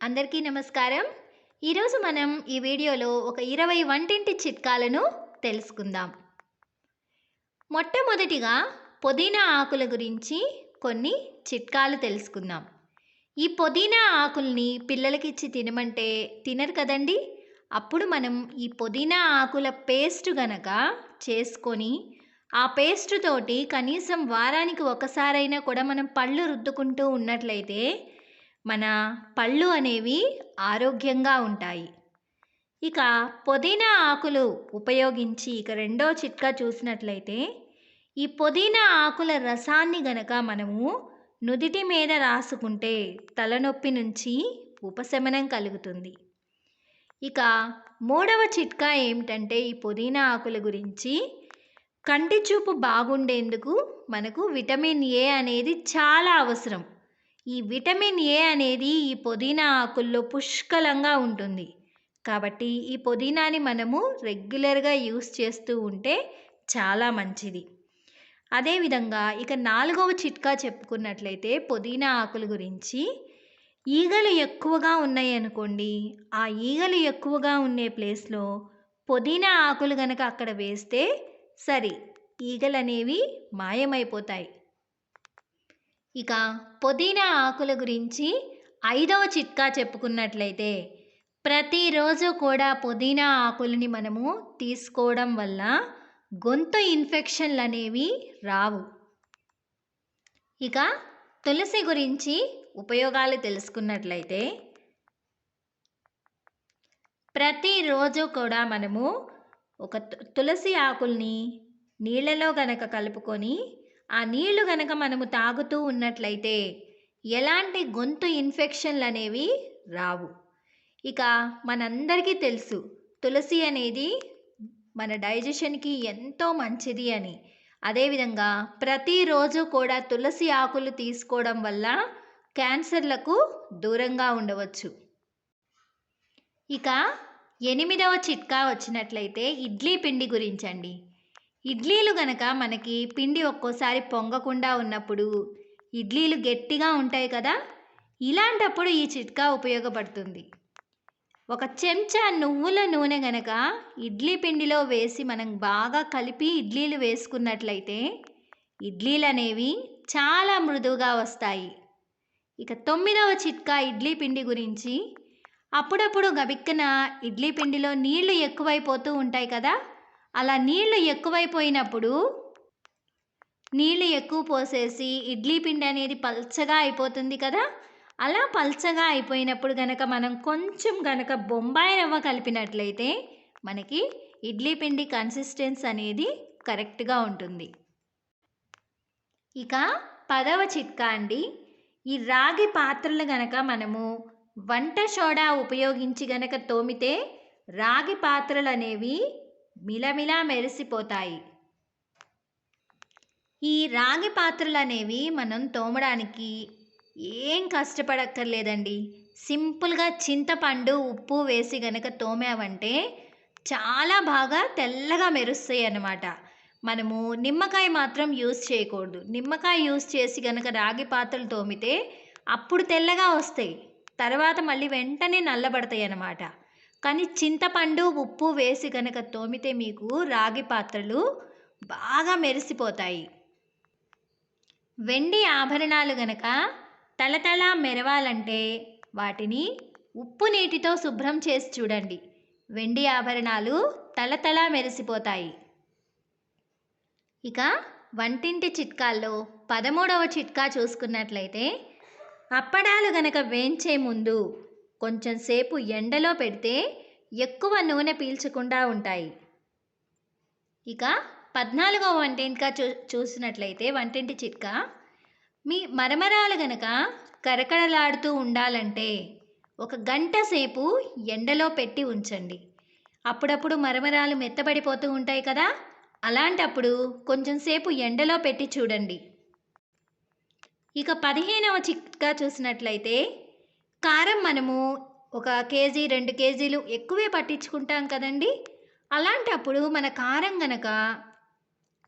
అందరికీ నమస్కారం. ఈరోజు మనం ఈ వీడియోలో ఒక ఇరవై వంటింటి చిట్కాలను తెలుసుకుందాం. మొట్టమొదటిగా పుదీనా ఆకుల గురించి కొన్ని చిట్కాలు తెలుసుకుందాం. ఈ పుదీనా ఆకుల్ని పిల్లలకిచ్చి తినమంటే తినరు కదండి? అప్పుడు మనం ఈ పుదీనా ఆకుల పేస్ట్ గనక చేసుకొని ఆ పేస్ట్ తోటి కనీసం వారానికి ఒకసారైనా కూడా మనం పళ్ళు రుద్దుకుంటూ ఉన్నట్లయితే మన పళ్ళు అనేవి ఆరోగ్యంగా ఉంటాయి. ఇక పుదీనా ఆకులు ఉపయోగించి ఇక రెండో చిట్కా చూసినట్లయితే ఈ పుదీనా ఆకుల రసాన్ని గనక మనము నుదిటి మీద రాసుకుంటే తలనొప్పి నుంచి ఉపశమనం కలుగుతుంది. ఇక మూడవ చిట్కా ఏమిటంటే ఈ పుదీనా ఆకుల గురించి కంటి చూపు బాగుండేందుకు మనకు విటమిన్ ఏ అనేది చాలా అవసరం. ఈ విటమిన్ ఏ అనేది ఈ పుదీనా ఆకుల్లో పుష్కలంగా ఉంటుంది. కాబట్టి ఈ పుదీనాని మనము రెగ్యులర్గా యూస్ చేస్తూ ఉంటే చాలా మంచిది. అదేవిధంగా ఇక నాలుగవ చిట్కా చెప్పుకున్నట్లయితే పుదీనా ఆకుల గురించి. ఈగలు ఎక్కువగా ఉన్నాయి అనుకోండి. ఆ ఈగలు ఎక్కువగా ఉండే ప్లేస్లో పుదీనా ఆకులు గనక అక్కడ వేస్తే సరి ఈగలు అనేవి మాయమైపోతాయి. ఇక పుదీనా ఆకుల గురించి ఐదవ చిట్కా చెప్పుకున్నట్లయితే ప్రతిరోజు కూడా పుదీనా ఆకులని మనము తీసుకోవడం వల్ల గొంతు ఇన్ఫెక్షన్లు అనేవి రావు. ఇక తులసి గురించి ఉపయోగాలు తెలుసుకున్నట్లయితే ప్రతిరోజు కూడా మనము ఒక తు- తులసి ఆకుల్ని నీళ్ళలో గనక కలుపుకొని ఆ నీళ్ళు గనక మనము తాగుతూ ఉన్నట్లయితే ఎలాంటి గొంతు ఇన్ఫెక్షన్లు అనేవి రావు. ఇక మనందరికీ తెలుసు తులసి అనేది మన డైజెషన్కి ఎంతో మంచిది అని. అదేవిధంగా ప్రతిరోజు కూడా తులసి ఆకులు తీసుకోవడం వల్ల క్యాన్సర్లకు దూరంగా ఉండవచ్చు. ఇక ఎనిమిదవ చిట్కా వచ్చినట్లయితే ఇడ్లీ పిండి గురించండి. ఇడ్లీలు గనక మనకి పిండి ఒక్కోసారి పొంగకుండా ఉన్నప్పుడు ఇడ్లీలు గట్టిగా ఉంటాయి కదా? ఇలాంటప్పుడు ఈ చిట్కా ఉపయోగపడుతుంది. ఒక చెంచా నువ్వుల నూనె గనక ఇడ్లీ పిండిలో వేసి మనం బాగా కలిపి ఇడ్లీలు వేసుకున్నట్లయితే ఇడ్లీలు అనేవి చాలా మృదువుగా వస్తాయి. ఇక తొమ్మిదవ చిట్కా ఇడ్లీ పిండి గురించి. అప్పుడప్పుడు గబిక్కన ఇడ్లీ పిండిలో నీళ్ళు ఎక్కువైపోతూ ఉంటాయి కదా? అలా నీళ్ళు ఎక్కువైపోయినప్పుడు నీళ్ళు ఎక్కువ పోసేసి ఇడ్లీ పిండి అనేది పల్చగా అయిపోతుంది కదా? అలా పల్చగా అయిపోయినప్పుడు గనక మనం కొంచెం గనక బొంబాయి రవ్వ కలిపినట్లయితే మనకి ఇడ్లీ పిండి కన్సిస్టెన్స్ అనేది కరెక్ట్గా ఉంటుంది. ఇక పదవ చిట్కా అండి. ఈ రాగి పాత్రలు గనక మనము వంట సోడా ఉపయోగించి గనక తోమితే రాగి పాత్రలు అనేవి మిలమిలా మెరిసిపోతాయి. ఈ రాగి పాత్రలు అనేవి మనం తోమడానికి ఏం కష్టపడక్కర్లేదండి. సింపుల్గా చింతపండు ఉప్పు వేసి గనక తోమామంటే చాలా బాగా తెల్లగా మెరుస్తాయి అన్నమాట మనము నిమ్మకాయ మాత్రం యూస్ చేయకూడదు. నిమ్మకాయ యూస్ చేసి గనక రాగి పాత్రలు తోమితే అప్పుడు తెల్లగా వస్తాయి. తర్వాత మళ్ళీ వెంటనే నల్లబడతాయి అన్నమాట కానీ చింతపండు ఉప్పు వేసి కనుక తోమితే మీకు రాగి పాత్రలు బాగా మెరిసిపోతాయి. వెండి ఆభరణాలు గనక తలతల మెరవాలంటే వాటిని ఉప్పు నీటితో శుభ్రం చేసి చూడండి. వెండి ఆభరణాలు తలతల మెరిసిపోతాయి. ఇక వంటింటి చిట్కాల్లో పదమూడవ చిట్కా చూసుకున్నట్లయితే అప్పడాలు గనక వేయించే ముందు కొంచెం సేపు ఎండలో పెడితే ఎక్కువ నూనె పీల్చకుండా ఉంటాయి. ఇక పద్నాలుగవ వంటింటిగా చూ చూసినట్లయితే వంటింటి చిట్కా మీ మరమరాలు గనక కరకరలాడుతూ ఉండాలంటే ఒక గంట సేపు ఎండలో పెట్టి ఉంచండి. అప్పుడప్పుడు మరమరాలు మెత్తబడిపోతూ ఉంటాయి కదా అలాంటప్పుడు కొంచెం సేపు ఎండలో పెట్టి చూడండి. ఇక పదిహేనవ చిట్కా చూసినట్లయితే కారం మనము ఒక కేజీ రెండు కేజీలు ఎక్కువే పట్టించుకుంటాం కదండి. అలాంటప్పుడు మన కారం గనక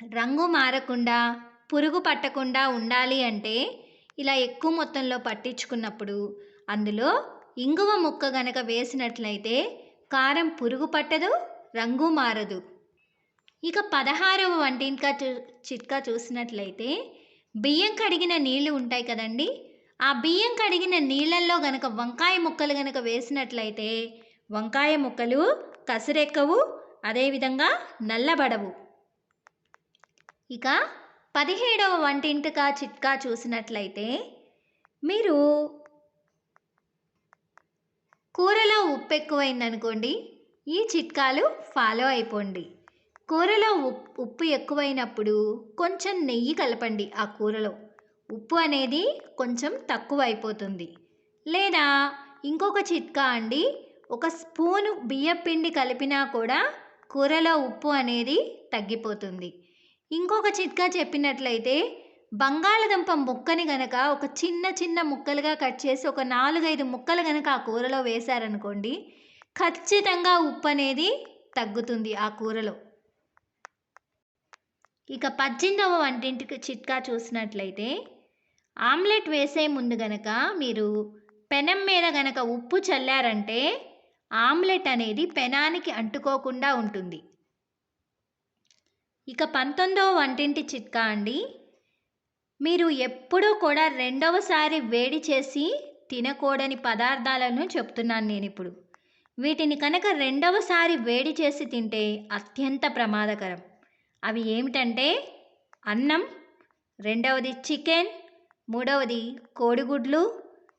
రంగు మారకుండా పురుగు పట్టకుండా ఉండాలి అంటే ఇలా ఎక్కువ మొత్తంలో పట్టించుకున్నప్పుడు అందులో ఇంగువ ముక్క గనక వేసినట్లయితే కారం పురుగు పట్టదు రంగు మారదు. ఇక పదహారవ వంటింకా చూ చిట్కా చూసినట్లయితే బియ్యం కడిగిన నీళ్ళు ఉంటాయి కదండి. ఆ బియ్యం కడిగిన నీళ్ళల్లో గనక వంకాయ ముక్కలు గనక వేసినట్లయితే వంకాయ ముక్కలు కసిరెక్కవు అదేవిధంగా నల్లబడవు. ఇక పదిహేడవ వంటింటికా చిట్కా చూసినట్లయితే మీరు కూరలో ఉప్పు ఎక్కువైందనుకోండి ఈ చిట్కాలు ఫాలో అయిపోండి. కూరలో ఉప్ ఉప్పు ఎక్కువైనప్పుడు కొంచెం నెయ్యి కలపండి ఆ కూరలో. ఉప్పు అనేది కొంచెం తక్కువ అయిపోతుంది లేదా ఇంకొక చిట్కా అండి ఒక స్పూను బియ్యపిండి కలిపినా కూడా కూరలో ఉప్పు అనేది తగ్గిపోతుంది. ఇంకొక చిట్కా చెప్పినట్లయితే బంగాళదుంప ముక్కని గనక ఒక చిన్న చిన్న ముక్కలుగా కట్ చేసి ఒక నాలుగైదు ముక్కలు గనక ఆ కూరలో వేశారనుకోండి ఖచ్చితంగా ఉప్పు అనేది తగ్గుతుంది ఆ కూరలో. ఇక పద్దెనిమిదవ వంటింటికి చిట్కా చూసినట్లయితే ఆమ్లెట్ వేసే ముందు గనక మీరు పెనం మీద గనక ఉప్పు చల్లారంటే ఆమ్లెట్ అనేది పెనానికి అంటుకోకుండా ఉంటుంది. ఇక పంతొమ్మిదవ వంటింటి చిట్కా అండి. మీరు ఎప్పుడూ కూడా రెండవసారి వేడి చేసి తినకూడని పదార్థాలను చెప్తున్నాను నేను ఇప్పుడు. వీటిని కనుక రెండవసారి వేడి చేసి తింటే అత్యంత ప్రమాదకరం. అవి ఏమిటంటే అన్నం రెండవది చికెన్ మూడవది కోడిగుడ్లు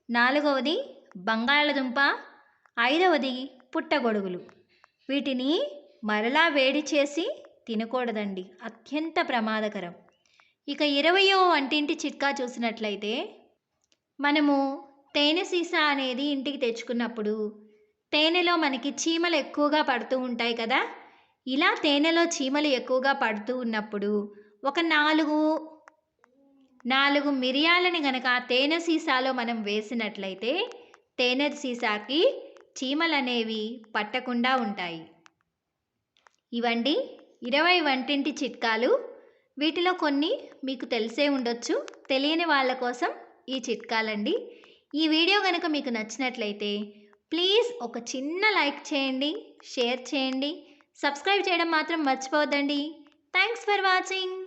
నాలుగవది బంగాళదుంప ఐదవది పుట్టగొడుగులు. వీటిని మరలా వేడి చేసి తినకూడదండి. అత్యంత ప్రమాదకరం. ఇక ఇరవయో వంటింటి చిట్కా చూసినట్లయితే మనము తేనె సీసా అనేది ఇంటికి తెచ్చుకున్నప్పుడు తేనెలో మనకి చీమలు ఎక్కువగా పడుతూ ఉంటాయి కదా? ఇలా తేనెలో చీమలు ఎక్కువగా పడుతూ ఉన్నప్పుడు ఒక నాలుగు నాలుగు మిరియాలని గనక తేనె సీసాలో మనం వేసినట్లయితే తేనె సీసాకి చీమలు అనేవి పట్టకుండా ఉంటాయి. ఇవండి ఇరవై వంటింటి చిట్కాలు. వీటిలో కొన్ని మీకు తెలిసే ఉండొచ్చు. తెలియని వాళ్ళ కోసం ఈ చిట్కాలండి. ఈ వీడియో కనుక మీకు నచ్చినట్లయితే ప్లీజ్ ఒక చిన్న లైక్ చేయండి షేర్ చేయండి. సబ్స్క్రైబ్ చేయడం మాత్రం మర్చిపోవద్దండి. Thanks for watching.